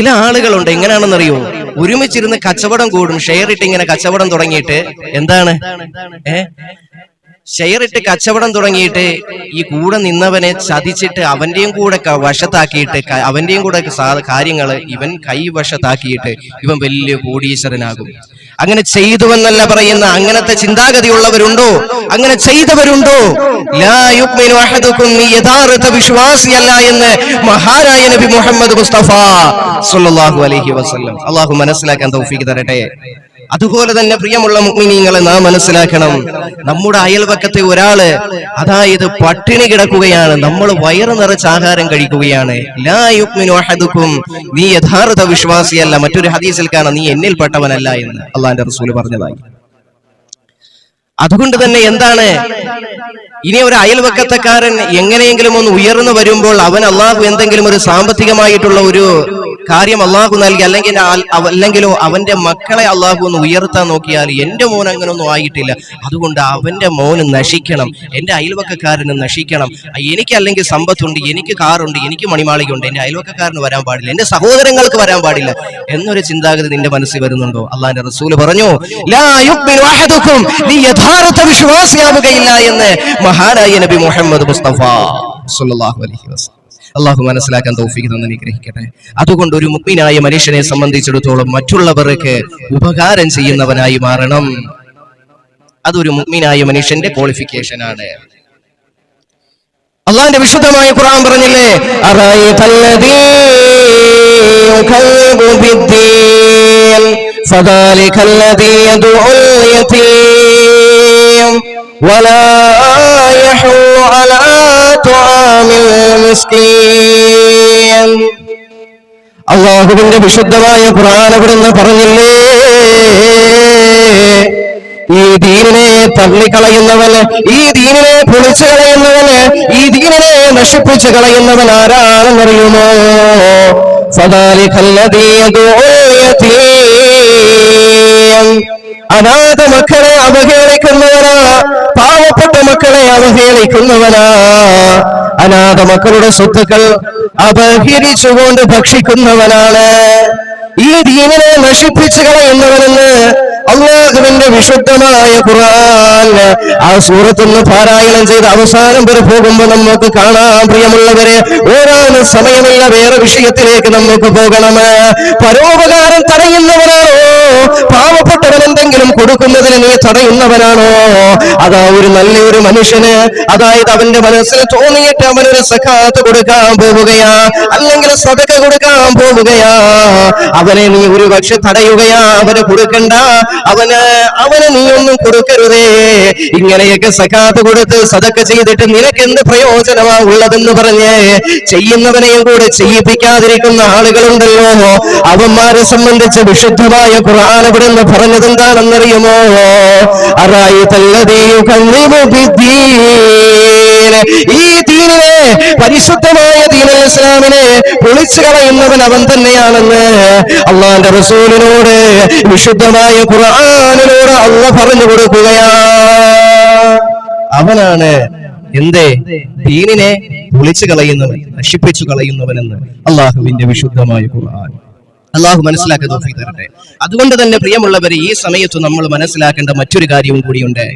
ചില ആളുകളുണ്ട് എങ്ങനെയാണെന്നറിയോ ഒരുമിച്ചിരുന്ന് കച്ചവടം കൂടും ഷെയർ ഇട്ട് ഇങ്ങനെ കച്ചവടം തുടങ്ങിയിട്ട്. എന്താണ്? ഏ? ഷെയർ ഇട്ട് കച്ചവടം തുടങ്ങിയിട്ട് ഈ കൂടെ നിന്നവനെ ചതിച്ചിട്ട് അവന്റെയും കൂടെ വശത്താക്കിയിട്ട് അവന്റെയും കൂടെ കാര്യങ്ങൾ ഇവൻ കൈവശത്താക്കിയിട്ട് ഇവൻ വലിയ കോടീശ്വരനാകും. അങ്ങനെ ചെയ്തുവെന്നല്ല പറയുന്ന അങ്ങനത്തെ ചിന്താഗതിയുള്ളവരുണ്ടോ? അങ്ങനെ ചെയ്തവരുണ്ടോ? യഥാർത്ഥ വിശ്വാസിയല്ല എന്ന് മഹാനായ നബി മുഹമ്മദ് മുസ്തഫ സല്ലല്ലാഹു അലൈഹി വസല്ലം. അള്ളാഹു മനസ്സിലാക്കാൻ തൗഫീഖ് തരട്ടെ. അതുപോലെ തന്നെ പ്രിയമുള്ള മുഅ്മിനീങ്ങളെ നാം മനസ്സിലാക്കണം. നമ്മുടെ അയൽവക്കത്തെ ഒരാൾ അതായത് പട്ടിണി കിടക്കുകയാണ്. നമ്മൾ വയറ് നിറച്ച് ആഹാരം കഴിക്കുകയാണ്. ലാ നീ യഥാർത്ഥ വിശ്വാസിയല്ല. മറ്റൊരു ഹദീസിൽ കാണാം നീ എന്നിൽപ്പെട്ടവനല്ല എന്ന്. അള്ളാന്റെ റസൂൽ പറഞ്ഞതായി. അതുകൊണ്ട് തന്നെ എന്താണ്? ഇനി ഒരു അയൽവക്കത്തക്കാരൻ എങ്ങനെയെങ്കിലും ഒന്ന് ഉയർന്നു വരുമ്പോൾ അവൻ അള്ളാഹു എന്തെങ്കിലും ഒരു സാമ്പത്തികമായിട്ടുള്ള ഒരു കാര്യം അള്ളാഹു നൽകി അല്ലെങ്കിൽ അല്ലെങ്കിലോ അവന്റെ മക്കളെ അള്ളാഹു ഒന്ന് ഉയർത്താൻ നോക്കിയാൽ എന്റെ മോൻ അങ്ങനൊന്നും ആയിട്ടില്ല. അതുകൊണ്ട് അവന്റെ മോന് നശിക്കണം എന്റെ അയൽവക്കക്കാരന് നശിക്കണം. എനിക്ക് അല്ലെങ്കിൽ സമ്പത്തുണ്ട് എനിക്ക് കാറുണ്ട് എനിക്ക് മണിമാളികയുണ്ട് എന്റെ അയൽവക്കക്കാരന് വരാൻ പാടില്ല എന്റെ സഹോദരങ്ങൾക്ക് വരാൻ പാടില്ല എന്നൊരു ചിന്താഗതി നിന്റെ മനസ്സിൽ വരുന്നുണ്ടോ? അള്ളാന്റെ റസൂൽ പറഞ്ഞു "ലാ യുക്മിനു അഹദുക്കും നീ യഥാർത്ഥ വിശ്വാസിയാവുകയില്ല എന്ന് മഹാനായ നബി മുഹമ്മദ് മുസ്തഫ സല്ലല്ലാഹു അലൈഹി വസല്ലം അള്ളാഹു മനസ്സിലാക്കാൻ തൗഫീഖ് തന്നെ അനുഗ്രഹിക്കട്ടെ അതുകൊണ്ട് ഒരു മുഗ്മിനായ മനുഷ്യനെ സംബന്ധിച്ചിടത്തോളം മറ്റുള്ളവർക്ക് ഉപകാരം ചെയ്യുന്നവനായി മാറണം അതൊരു മുഗ്മിനായ മനുഷ്യന്റെ ക്വാളിഫിക്കേഷൻ ആണ് അള്ളാന്റെ വിശുദ്ധമായ ഖുർആൻ പറഞ്ഞില്ലേ അറഅയ്തല്ലദീ യുകല്ലിബു ബിദ്ദീൻ ഫദാലിക الذي يدعو اليتيم ولا يحض على طعام المسكين അള്ളാഹുവിന്റെ വിശുദ്ധമായ ഖുർആൻ അവിടുന്ന് പറഞ്ഞില്ലേ ഈ ദീനിനെ തള്ളിക്കളയുന്നവന് ഈ ദീനിനെ പൊളിച്ചു കളയുന്നവന് ഈ ദീനിനെ നശിപ്പിച്ചു കളയുന്നവൻ ആരാണെന്നറിയുമോ ഫദാലികല്ലദീ യദ്ഉ യതീം. അനാഥ മക്കളെ അവഹേളിക്കുന്നവനാ പാവപ്പെട്ട മക്കളെ അവഹേളിക്കുന്നവനാ അനാഥ മക്കളുടെ സ്വത്തുക്കൾ അപഹരിച്ചുകൊണ്ട് ഭക്ഷിക്കുന്നവനാണ്. ഈ ദീനിനെ നശിപ്പിച്ചു കളയുന്നവനെന്ന് അള്ളാഹുവിന്റെ വിശുദ്ധമായ ഖുർആൻ ആ സൂറത്തുനിന്ന് പാരായണം ചെയ്ത് അവസാനം വരെ പോകുമ്പോ നമുക്ക് കാണാൻ പ്രിയമുള്ളവരെ ഓരോ സമയമില്ല വേറെ വിഷയത്തിലേക്ക് നമുക്ക് പോകണം. പരോപകാരം എന്തെങ്കിലും കൊടുക്കുന്നതിന് നീ തടയുന്നവനാണോ അതാ ഒരു നല്ലൊരു മനുഷ്യന്. അതായത് അവന്റെ മനസ്സിൽ തോന്നിയിട്ട് അവനൊരു സഖാത്ത് കൊടുക്കാൻ പോവുകയാ. അല്ലെങ്കിൽ സതക കൊടുക്കാൻ പോവുകയാ. അവനെ നീ ഒരു പക്ഷെ തടയുകയാ. അവന് കൊടുക്കണ്ട. അവന് അവന് നീ ഒന്നും കൊടുക്കരുതേ. ഇങ്ങനെയൊക്കെ സഖാത്ത് കൊടുത്ത് സതക്ക ചെയ്തിട്ട് നിനക്ക് എന്ത് പ്രയോജനമാ ഉള്ളതെന്ന് പറഞ്ഞ് ചെയ്യുന്നവനെയും കൂടെ ചെയ്യിപ്പിക്കാതിരിക്കുന്ന ആളുകളുണ്ടല്ലോ. അവന്മാരെ സംബന്ധിച്ച് വിശുദ്ധമായ ഖുർആൻ ഇവിടെ നിന്ന് പറഞ്ഞത് എന്താണെന്നറിയുമോ അറായി തല്ലതീ ബിദ്ദീൻ. ഈ പരിശുദ്ധമായ ദീനൽ ഇസ്ലാമിനെ കളയുന്നവൻ അവൻ തന്നെയാണെന്ന് അള്ളാന്റെ റസൂലിനോട് വിശുദ്ധമായ ഖുർആാനിനോട് അള്ള പറഞ്ഞു കൊടുക്കുകയാ. അവനാണ് എന്തേ? ദീനിനെ പൊളിച്ചു കളയുന്നവൻ നശിപ്പിച്ചു കളയുന്നവനെന്ന് അള്ളാഹുവിന്റെ വിശുദ്ധമായ ഖുർആൻ. അള്ളാഹു മനസ്സിലാക്കി തരട്ടെ. അതുകൊണ്ട് തന്നെ പ്രിയമുള്ളവരെ ഈ സമയത്ത് നമ്മൾ മനസ്സിലാക്കേണ്ട മറ്റൊരു കാര്യവും കൂടിയുണ്ട്.